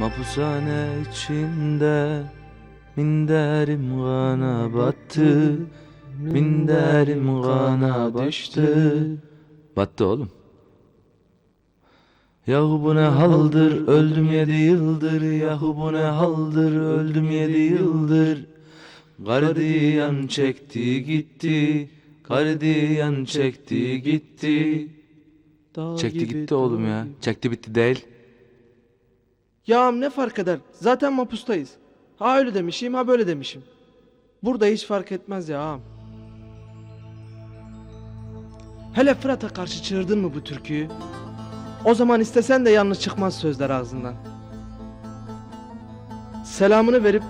Mapushane içinde Minderim kana battı. Minderim kana düştü. Battı oğlum. Yahu bu ne haldır? Öldüm yedi yıldır. Yahu bu ne haldır? Öldüm yedi yıldır. Gardiyan çekti gitti. Gardiyan çekti gitti. Çekti gitti oğlum ya. Çekti bitti değil Ya ne fark eder? Zaten mapustayız. Ha öyle demişim ha böyle demişim. Burada hiç fark etmez ya ağam. Hele Fırat'a karşı çığırdın mı bu türküyü? O zaman istesen de yanlış çıkmaz sözler ağzından. Selamını verip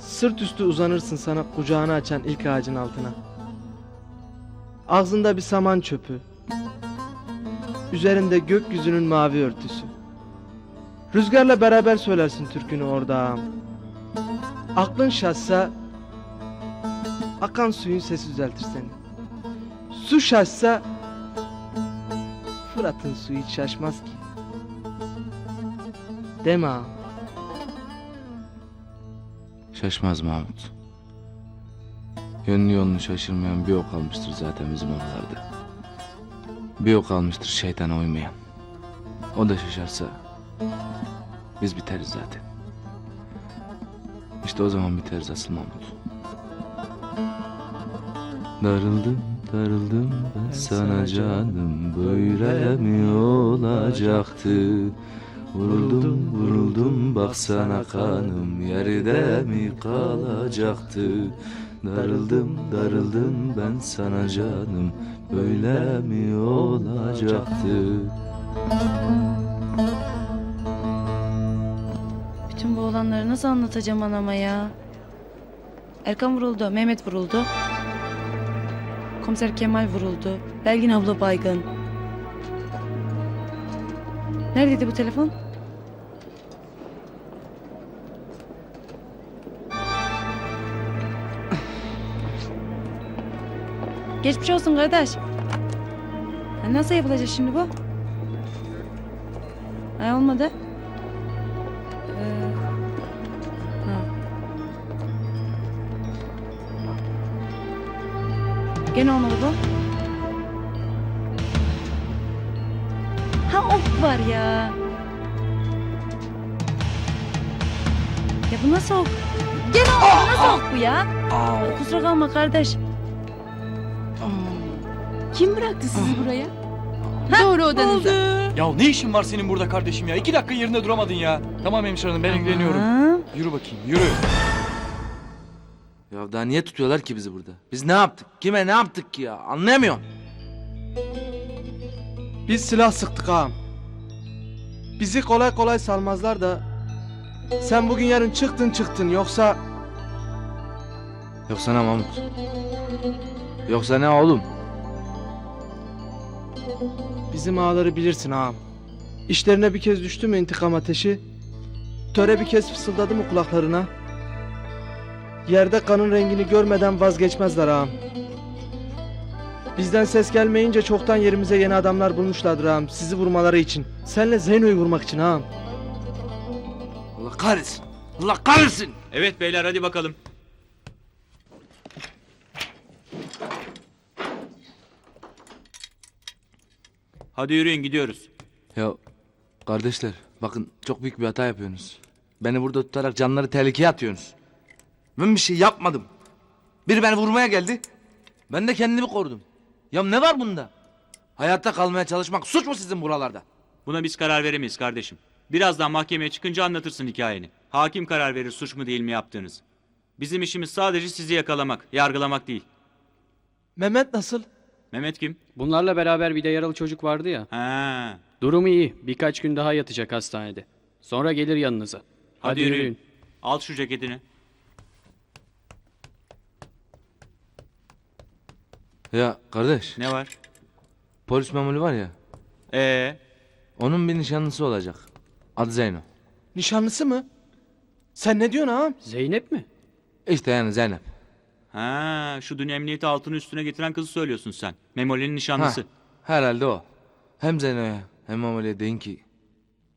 sırt üstü uzanırsın sana kucağını açan ilk ağacın altına. Ağzında bir saman çöpü. Üzerinde gökyüzünün mavi örtüsü. Rüzgarla beraber söylersin türkünü orada. Aklın şaşsa akan suyun sesi düzeltir seni. Su şaşsa Fırat'ın suyu hiç şaşmaz ki. Deme ağam. Şaşmaz Mahmut. Yönünü yolunu şaşırmayan bir ok almıştır zaten bizim oralarda. Bir ok almıştır şeytana uymayan. O da şaşarsa biz biteriz zaten. İşte o zaman biteriz asıl Mahmut. Darıldım, darıldım ben sana canım. Böyle mi olacaktı? Vuruldum, vuruldum baksana kanım. Yerde mi kalacaktı? Darıldım, darıldım ben sana canım. Böyle mi olacaktı? Bütün olanları nasıl anlatacağım anama ya? Erkan vuruldu, Mehmet vuruldu. Komiser Kemal vuruldu. Belgin abla baygın. Neredeydi bu telefon? Geçmiş olsun kardeş. Nasıl yapılacak şimdi bu? Ay olmadı. Gene olmadı bu. Ha ok var ya. Ya bu nasıl ok? Gene ok. Nasıl ok bu ya? Kusura kalma kardeş. Kim bıraktı sizi buraya? Doğru odanıza. Ya ne işin var senin burada kardeşim ya? İki dakika yerinde duramadın ya. Tamam hemşire hanım ben ilgileniyorum. Ha? Yürü bakayım yürü. Ya daha niye tutuyorlar ki bizi burada? Biz ne yaptık? Kime ne yaptık ki ya? Anlayamıyorum. Biz silah sıktık ağam. Bizi kolay kolay salmazlar da sen bugün yarın çıktın çıktın yoksa Yoksa ne Mahmut? Yoksa ne oğlum? bizim ağaları bilirsin ağam. İşlerine bir kez düştü mü intikam ateşi? Töre bir kez fısıldadı mı kulaklarına? Yerde kanın rengini görmeden vazgeçmezler ağam. Bizden ses gelmeyince çoktan yerimize yeni adamlar bulmuşlardır ağam. Sizi vurmaları için. Senle Zeyno'yu vurmak için ağam. Allah kahretsin. Allah kahretsin. Evet beyler hadi bakalım. Hadi yürüyün gidiyoruz. Ya kardeşler bakın çok büyük bir hata yapıyorsunuz. Beni burada tutarak canları tehlikeye atıyorsunuz. Ben bir şey yapmadım. Biri beni vurmaya geldi. Ben de kendimi korudum. Ya ne var bunda? Hayatta kalmaya çalışmak suç mu sizin buralarda? Buna biz karar veremeyiz kardeşim. Birazdan mahkemeye çıkınca anlatırsın hikayeni. Hakim karar verir suç mu değil mi yaptığınız. Bizim işimiz sadece sizi yakalamak, yargılamak değil. Mehmet nasıl? Mehmet kim? Bunlarla beraber bir de yaralı çocuk vardı ya. Ha. Durumu iyi. Birkaç gün daha yatacak hastanede. Sonra gelir yanınıza. Hadi, yürüyün. Al şu ceketini. Ya kardeş Ne var? polis memuru var ya Ee, onun bir nişanlısı olacak. Adı Zeyno. Nişanlısı mı? Sen ne diyorsun ağam? Zeynep mi? İşte yani Zeynep. ha, şu dün emniyeti altını üstüne getiren kızı söylüyorsun sen. Memoli'nin nişanlısı. Ha, herhalde o. Hem Zeyno'ya hem Mamali'ye deyin ki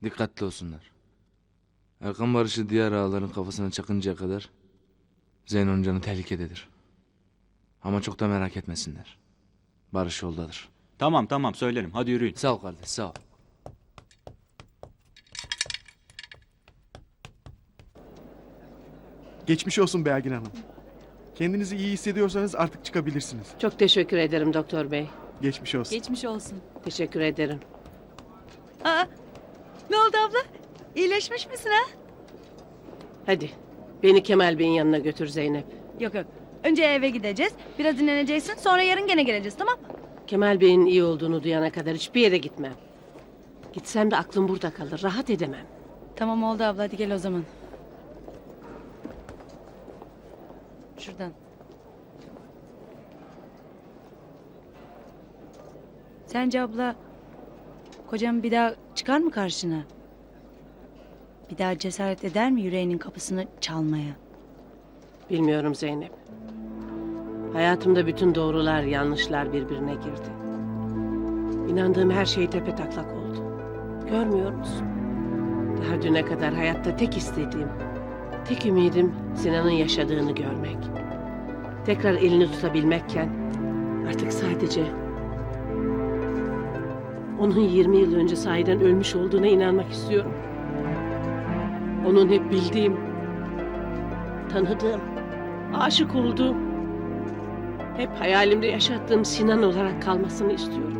dikkatli olsunlar. Erkan Barış'ı diğer ağaların kafasına çakıncaya kadar Zeyno'nun canı tehlikededir. Ama çok da merak etmesinler. Barış yoldadır. Tamam tamam söylerim. Hadi yürüyün. Sağ ol kardeş sağ ol. Geçmiş olsun Belgin Hanım. Kendinizi iyi hissediyorsanız artık çıkabilirsiniz. Çok teşekkür ederim doktor bey. Geçmiş olsun. Geçmiş olsun. Teşekkür ederim. Aa, ne oldu abla? İyileşmiş misin ha? Hadi beni Kemal Bey'in yanına götür Zeynep. Yok yok. Önce eve gideceğiz. Biraz dinleneceksin. Sonra yarın gene geleceğiz tamam mı? Kemal Bey'in iyi olduğunu duyana kadar hiçbir yere gitmem. Gitsem de aklım burada kalır. Rahat edemem. Tamam oldu abla hadi gel o zaman. Şuradan. Sence abla kocam bir daha çıkar mı karşına? Bir daha cesaret eder mi yüreğinin kapısını çalmaya? Bilmiyorum Zeynep. Hayatımda bütün doğrular, yanlışlar birbirine girdi. İnandığım her şey tepe taklak oldu. Görmüyor musun? Daha düne kadar hayatta tek istediğim, tek ümidim Sinan'ın yaşadığını görmek. Tekrar elini tutabilmekken artık sadece onun 20 yıl önce sahiden ölmüş olduğuna inanmak istiyorum. Onun hep bildiğim, tanıdığım, aşık olduğum, hep hayalimde yaşattığım Sinan olarak kalmasını istiyorum.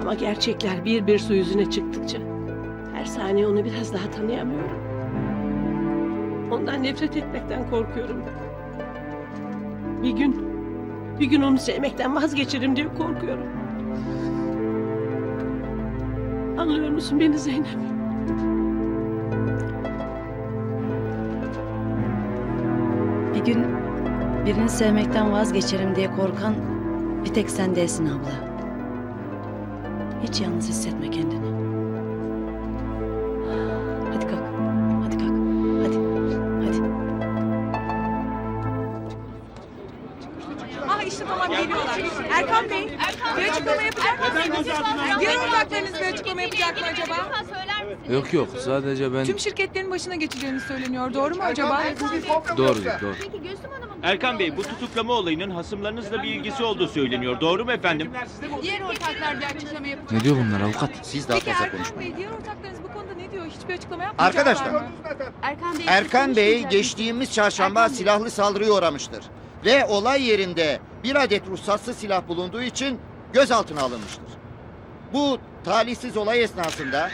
Ama gerçekler bir bir su yüzüne çıktıkça her saniye onu biraz daha tanıyamıyorum. Ondan nefret etmekten korkuyorum. Bir gün, bir gün onu sevmekten vazgeçerim diye korkuyorum. Anlıyor musun beni Zeynep? Bir gün birini sevmekten vazgeçerim diye korkan bir tek sen değilsin abla. Hiç yalnız hissetme kendini. Hadi kalk. Hadi kalk. Hadi. Hadi. Ah işte tamam geliyorlar. Erkan Bey, bir açıklama yapacak mısınız? Diğer ortaklarınız bir açıklama yapacak mı acaba? Yok yok sadece ben... Tüm şirketlerin başına geçeceğini söyleniyor. Doğru mu acaba? Doğru doğru. Erkan Bey bu tutuklama olayının hasımlarınızla bir ilgisi olduğu söyleniyor. Doğru mu efendim? Diğer ortaklar bir açıklama yapacak. Ne diyor bunlar avukat? Siz daha Peki fazla Erkan konuşmayın. Bey, diğer ortaklarınız bu konuda ne diyor? Hiçbir açıklama yapmayacaklar Arkadaşlar, mı? Erkan Bey, Erkan Bey geçtiğimiz çarşamba Erkan Bey. silahlı saldırıya uğramıştır. Ve olay yerinde bir adet ruhsatsız silah bulunduğu için gözaltına alınmıştır. Bu talihsiz olay esnasında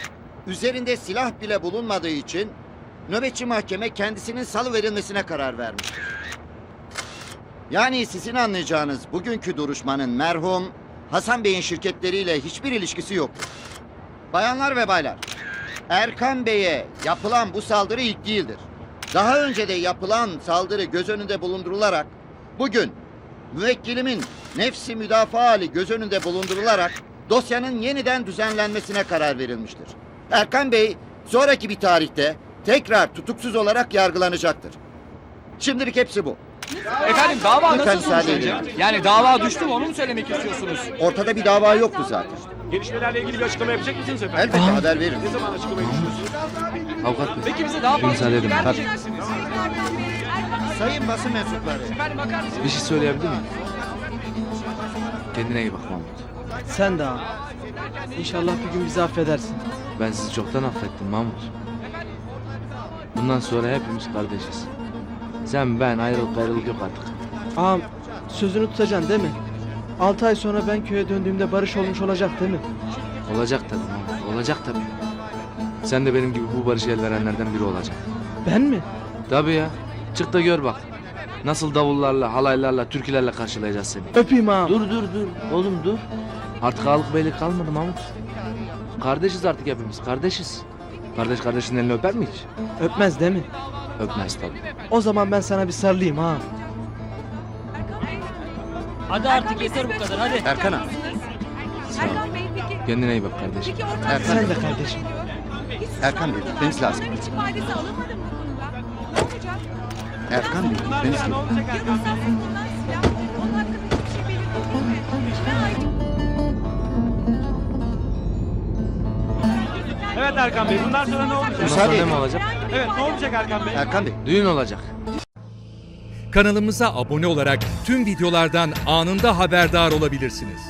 üzerinde silah bile bulunmadığı için nöbetçi mahkeme kendisinin salı verilmesine karar vermiştir. Yani sizin anlayacağınız bugünkü duruşmanın merhum Hasan Bey'in şirketleriyle hiçbir ilişkisi yoktur. Bayanlar ve baylar, Erkan Bey'e yapılan bu saldırı ilk değildir. Daha önce de yapılan saldırı göz önünde bulundurularak bugün müvekkilimin nefsi müdafaa hali göz önünde bulundurularak dosyanın yeniden düzenlenmesine karar verilmiştir. Erkan Bey sonraki bir tarihte tekrar tutuksuz olarak yargılanacaktır. Şimdilik hepsi bu. Efendim dava Lütfen nasıl müsaade sonuçlanacak? Yani dava düştü mü onu mu söylemek istiyorsunuz? Ortada bir dava yoktu zaten. Gelişmelerle ilgili bir açıklama yapacak mısınız efendim? Elbette haber verin. Ne zaman açıklamayı düşünüyorsunuz? Avukat bey. Peki bize daha fazla Müsaade edin, bilgi vermeyecek tabii. misiniz? Sayın basın mensupları. Efendim bakar mısınız? Bir şey söyleyebilir miyim? Kendine iyi bak Mahmut. Sen de ağam. İnşallah bir gün bizi affedersin. Ben sizi çoktan affettim Mahmut. Bundan sonra hepimiz kardeşiz. Sen ben ayrılık ayrılık yok artık. Ağam sözünü tutacaksın değil mi? 6 ay sonra ben köye döndüğümde barış olmuş olacak değil mi? Olacak tabii Mahmut. Olacak tabii. Sen de benim gibi bu barışı el verenlerden biri olacaksın. Ben mi? Tabii ya. Çık da gör bak. Nasıl davullarla, halaylarla, türkülerle karşılayacağız seni. Öpeyim ağam. Dur dur dur. Oğlum dur. Artık ağalık beylik kalmadı Mahmut. Kardeşiz artık hepimiz. Kardeşiz. Kardeş kardeşin elini öper mi hiç? Öpmez değil mi? Öpmez tabii. O zaman ben sana bir sarılayım ağam. Hadi artık yeter bu kadar hadi. Erkan abi. Sağ ol. Erkan Bey peki, Kendine iyi bak kardeşim. peki ortak Erkan Sen de kardeşim. Erkan Bey, gitmeniz lazım. Hiç ifadesi alınmadı mı bu konuda? Ne olacak? Erkan Bey, gitmeniz lazım. ruhsatsız bulunan silah, Evet Erkan Bey bundan sonra ne olacak? Müsaade ne mi olacak? Evet ne olacak Erkan Bey? Erkan Bey. Düğün olacak. Kanalımıza abone olarak tüm videolardan anında haberdar olabilirsiniz.